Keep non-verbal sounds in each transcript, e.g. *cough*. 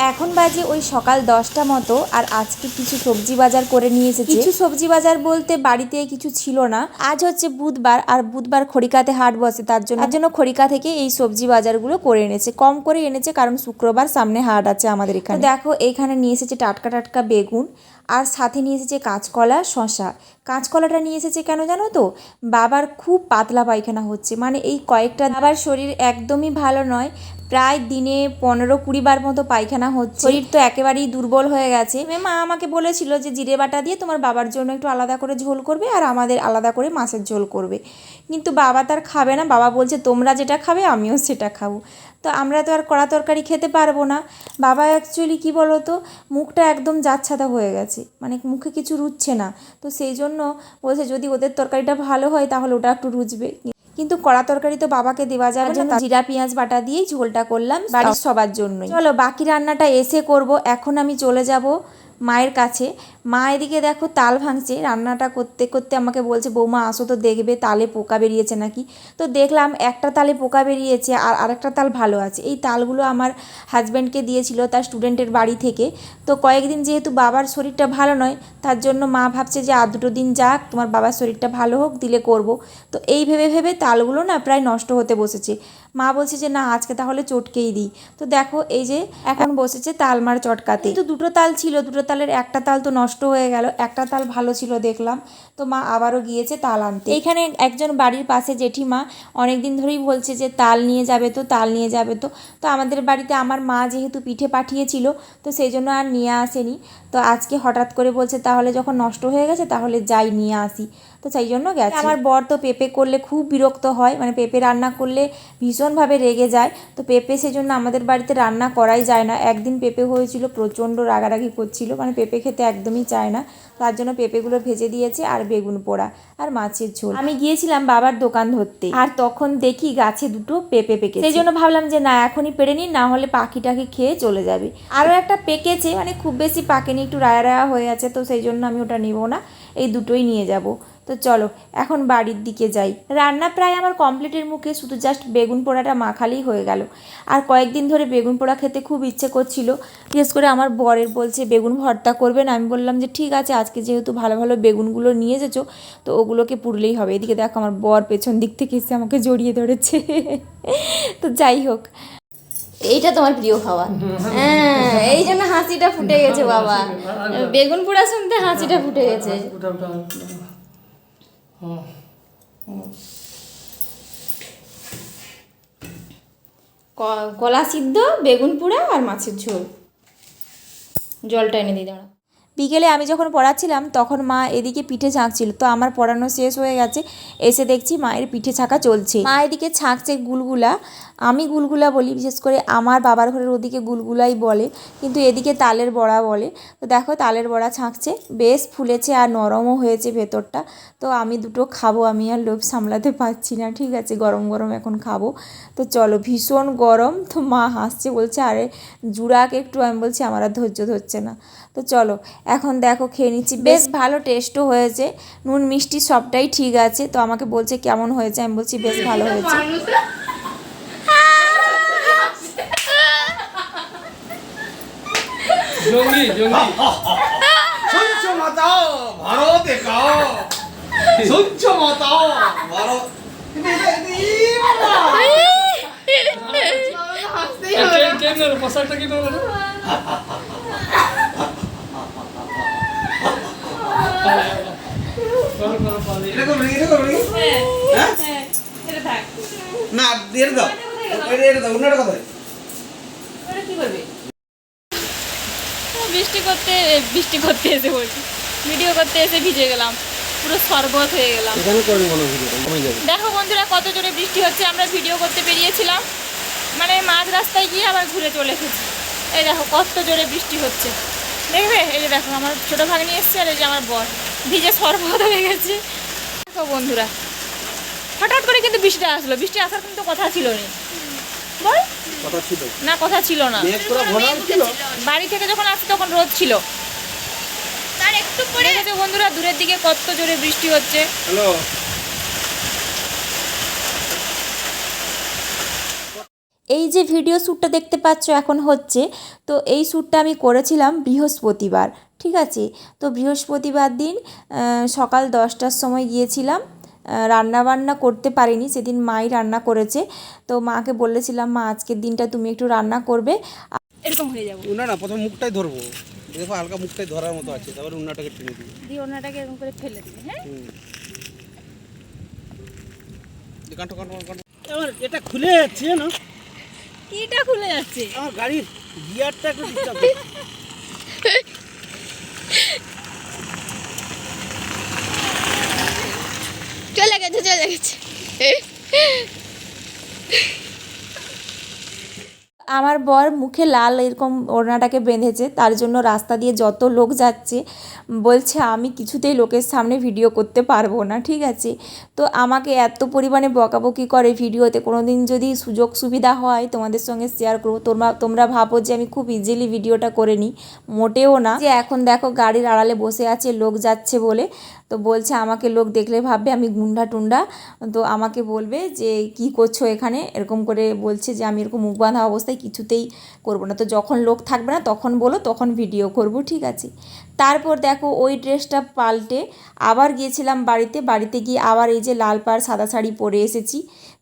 এখন বাজে ওই সকাল দশটা মতো আর আজকে কিছু সবজি বাজার করে নিয়ে এসেছে। কিছু সবজি বাজার বলতে বাড়িতে কিছু ছিল না। আজ হচ্ছে বুধবার আর বুধবার খড়িকাতে হাট বসে তার জন্য তার জন্য খড়িকা থেকে এই সবজি বাজারগুলো করে এনেছে। কম করে এনেছে কারণ শুক্রবার সামনে হাট আছে আমাদের এখানে। দেখো এখানে নিয়ে এসেছে টাটকা টাটকা বেগুন আর সাথে নিয়ে এসেছে কাঁচকলা শশা কাঁচকলাটা নিয়ে এসেছে কেন জানো তো? বাবার খুব পাতলা পায়খানা হচ্ছে। মানে এই কয়েকটা বাবার শরীর একদমই ভালো নয়। প্রায় দিনে পনেরো কুড়ি বার মতো পায়খানা হচ্ছে। শরীর তো একেবারেই দুর্বল হয়ে গেছে। মা আমাকে বলেছিল যে জিরে বাটা দিয়ে তোমার বাবার জন্য একটু আলাদা করে ঝোল করবে আর আমাদের আলাদা করে মাছের ঝোল করবে। কিন্তু বাবা তার খাবে না। বাবা বলছে, তোমরা যেটা খাবে, আমিও সেটা খাব। তো আমরা তো আর কড়া তরকারি খেতে পারব না। বাবা অ্যাকচুয়ালি কী বলো তো মুখটা একদম যাচ্ছাদা হয়ে গেছে। মানে মুখে কিছু রুচছে না। তো সেই জন্য বলছে যদি ওদের তরকারিটা ভালো হয় তাহলে ওটা একটু রুচবে। কিন্তু কড়া তরকারি তো বাবাকে দেওয়া যাবে না। জিরা পেঁয়াজ বাটা দিয়েই ঝোলটা করলাম। বাড়ির সবার জন্যই। চলো বাকি রান্নাটা এসে করব। এখন আমি চলে যাব। মায়ের কাছে। মা এদিকে দেখো তাল ভাঙছে, রান্নাটা করতে করতে আমাকে বলছে, বৌমা, আসো তো দেখবে, তালে পোকা বেরিয়েছে নাকি? তো দেখলাম একটা তালে পোকা বেরিয়েছে আর আরেকটা তাল ভালো আছে। এই তালগুলো আমার হাজব্যান্ডকে দিয়েছিল তার স্টুডেন্টের বাড়ি থেকে। তো কয়েকদিন যেহেতু বাবার শরীরটা ভালো নয়, তার জন্য মা ভাবছে যে, আর দুটো দিন যাক, তোমার বাবার শরীরটা ভালো হোক, দিলে করব। তো এই ভেবে ভেবে তালগুলো না প্রায় নষ্ট হতে বসেছে। মা বলছে যে, না, আজকে তাহলে চটকেই দিই। তো দেখো, এই যে এখন বসেছে তালমার চটকাতে। কিন্তু দুটো তাল ছিল, দুটো তালের একটা তাল তো নষ্ট হয়ে গেল, একটা তাল ভালো ছিল দেখলাম। তো মা আবারও গিয়েছে তাল আনতে। এইখানে একজন বাড়ির পাশে জেঠিমা অনেক দিন ধরেই বলছে যে, তাল নিয়ে যাবে তো, তাল নিয়ে যাবে তো। তো আমাদের বাড়িতে আমার মা যেহেতু পিঠে পাঠিয়েছিল, তো সেই জন্য আর নিয়ে আসেনি। তো আজকে হঠাৎ করে বলছে, তাহলে যখন নষ্ট হয়ে গেছে, তাহলে যাই নিয়ে আসি। তো সেই জন্য গেছে। আমার বর তো পেঁপে করলে খুব বিরক্ত হয় মানে পেঁপে রান্না করলে ভীষণভাবে রেগে যায়। তো পেঁপে সেজন্য আমাদের বাড়িতে রান্না করাই যায় না। একদিন পেঁপে হয়েছিল প্রচণ্ড রাগারাগি করছিল মানে পেঁপে খেতে একদমই চায় না। তার জন্য পেঁপেগুলো ভেজে দিয়েছে আর বেগুন পোড়া আর মাছের ঝোল। আমি গিয়েছিলাম বাবার দোকান ধরতে। আর তখন দেখি গাছে দুটো পেঁপে পেকে সেই জন্য ভাবলাম যে না এখনই পেরে নিই না হলে পাখি টাকি খেয়ে চলে যাবে। আরও একটা পেকেছে মানে খুব বেশি পাকেনি একটু রায়া রায়া হয়ে আছে তো সেই জন্য আমি ওটা নিব না। এই দুটোই নিয়ে যাব। তো চলো এখন বাড়ির দিকে যাই। রান্না প্রায় আমার কমপ্লিটের মুখে শুধু জাস্ট বেগুন পোড়াটা মাখালেই হয়ে গেল। আর কয়েকদিন ধরে বেগুন পোড়া খেতে খুব ইচ্ছে করছিল। বিশেষ করে আমার বরের বলছে বেগুন ভর্তা করবেন আমি বললাম যে ঠিক আছে আজকে যেহেতু ভালো ভালো বেগুনগুলো নিয়ে এসেছ তো ওগুলোকে পুড়লেই হবে। এদিকে দেখো আমার বর পেছন দিক থেকে এসে আমাকে জড়িয়ে ধরেছে। তো যাই হোক। এইটা তোমার প্রিয় খাওয়া। হ্যাঁ এই জন্য হাসিটা ফুটে গেছে বাবা। *laughs* বেগুন পোড়া শুনতে হাসিটা ফুটে গেছে ওটা ওটা হুম হুম ক- কলা সিদ্ধ বেগুন পোড়া আর মাছের ঝোল। জলটা এনে দিই দাঁড়া বিকেলে আমি যখন পড়াচ্ছিলাম, তখন মা এদিকে পিঠে ছাঁকছিল তো আমার পড়ানো শেষ হয়ে গেছে, এসে দেখছি মায়ের পিঠে ছাঁকা চলছে। মা এদিকে ছাঁকছে গুলগুলা, আমি গুলগুলা বলি, বিশেষ করে আমার বাবার ঘরের ওদিকে গুলগুলাই বলে, কিন্তু এদিকে তালের বড়া বলে। তো দেখো তালের বড়া ছাঁকছে বেশ ফুলেছে আর নরমও হয়েছে ভেতরটা। তো আমি দুটো খাব, আমি আর লোভ সামলাতে পারছি না, ঠিক আছে, গরম গরম এখন খাব। তো চলো, ভীষণ গরম, তো মা হাসছে, বলছে, আরে জুড়াক একটু, আমি বলছি, আমার আর ধৈর্য ধরছে না। তো চলো এখন দেখো খেয়ে নিচ্ছি বেশ ভালো টেস্টও হয়েছে নুন মিষ্টি সবটাই ঠিক আছে তো আমাকে বলছে কেমন হয়েছে আমি বলছি বেশ ভালো হয়েছে জঙ্গি জঙ্গি ভারতে কাও ভারত পোশাকটা কি এটা করবি এটা করবি হ্যাঁ না দিয়ে দাও এটা এটা দাও অন্যটা কথা বৃষ্টি করতে বৃষ্টি করতে এসে বলছি। ভিডিও করতে এসে ভিজে গেলাম। পুরো শরবত হয়ে গেলাম। দেখো বন্ধুরা কত জোরে বৃষ্টি হচ্ছে আমরা ভিডিও করতে বেরিয়েছিলাম। মানে মাঝ রাস্তায় গিয়ে আবার ঘুরে চলে এসেছি। এই দেখো কত জোরে বৃষ্টি হচ্ছে। দেখবে? এই যে দেখো আমার ছোটো ভাগ্নি এসছে আর এই যে আমার বর। ভিজে সরবত হয়ে গেছে। দেখো বন্ধুরা হঠাৎ করে কিন্তু বৃষ্টি আসলো। বৃষ্টি আসার কিন্তু কথা ছিল না বল। কথা ছিল। না কথা ছিল না। বাড়ি থেকে যখন আসছি তখন রোদ ছিল। তার একটু পরে বন্ধুরা দূরের দিকে কত জোরে বৃষ্টি হচ্ছে। হ্যালো। এই যে ভিডিও শ্যুটটা দেখতে পাচ্ছ এখন হচ্ছে তো এই শ্যুটটা আমি করেছিলাম বৃহস্পতিবার ঠিক আছে? তো বৃহস্পতিবার দিন সকাল দশটার সময় গিয়েছিলাম রান্না বান্না করতে পারিনি সেদিন মাই রান্না করেছে তো মাকে বলেছিলাম মা আজকের দিনটা তুমি একটু রান্না করবে। এরকম হয়ে যাব। না না প্রথম মুখটাই ধরবো। দেখো হালকা মুখটাই ধরার মতো আছে তারপর উন্নাটাকে টেনে দিবি। দিয়ে ওনাটাকে এরকম করে ফেলে দিবে হ্যাঁ? এটা খুলে যাচ্ছে না? কিটা খুলে যাচ্ছে? আমার গাড়ির গিয়ারটা একটু ডিস্টার্ব চলে গেছে চলে গেছে। আমার বর মুখে লাল এরকম ওড়নাটাকে বেঁধেছে, তার জন্য রাস্তা দিয়ে যত লোক যাচ্ছে, বলছে, আমি কিছুতেই লোকের সামনে ভিডিও করতে পারব না। ঠিক আছে? তো আমাকে এত পরিমাণে বকাবকি করে ভিডিওতে। কোনো দিন যদি সুযোগ সুবিধা হয় তোমাদের সঙ্গে শেয়ার করব। তোমরা তোমরা ভাবো যে আমি খুব ইজিলি ভিডিওটা করে নিই। মোটেও না। যে এখন দেখো গাড়ির আড়ালে বসে আছে, লোক যাচ্ছে বলে। তো বলছে, আমাকে লোক দেখলে ভাববে আমি গুন্ডা টুন্ডা। তো আমাকে বলবে যে, কি করছ এখানে? এরকম করে বলছে যে, আমি এরকম মুখ বাঁধা অবস্থায় কিছুতেই করব না। তো যখন লোক থাকবে না, তখন বলো, তখন ভিডিও করব, ঠিক আছে? তারপর দেখো, ওই ড্রেসটা পাল্টে আবার গিয়েছিলাম বাড়িতে। বাড়িতে গিয়ে আবার এই যে লাল পাড় সাদা শাড়ি পরে এসেছি।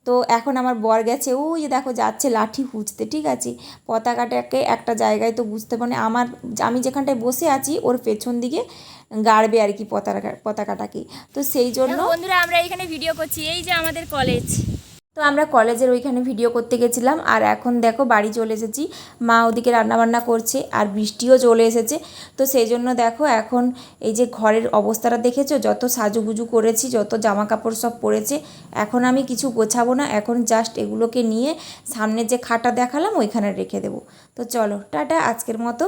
তো এখন আমার বর গেছে, ওই যে দেখো যাচ্ছে লাঠি খুঁজতে, ঠিক আছে? পতাকাটাকে একটা জায়গায় তো বুঝতে পারে আমার আমি যেখানটায় বসে আছি ওর পেছন দিকে গাড়বে আর কি পতাকা, পতাকাটাকে। তো সেই জন্য বন্ধুরা, আমরা এখানে ভিডিও করছি, এই যে আমাদের কলেজ তো আমরা কলেজের ওইখানে ভিডিও করতে গেছিলাম, আর এখন দেখো বাড়ি চলে এসেছি। মা ওদিকে রান্নাবান্না করছে, আর বৃষ্টিও চলে এসেছে। তো সেই জন্য দেখো এখন এই যে ঘরের অবস্থাটা দেখেছ, যত সাজুগুজু করেছি, যত জামা কাপড় সব পরেছে, এখন আমি কিছু গোছাবো না, এখন জাস্ট এগুলোকে নিয়ে সামনে যে খাটা দেখালাম, ওইখানে রেখে দেবো। তো চলো, টাটা, আজকের মতো।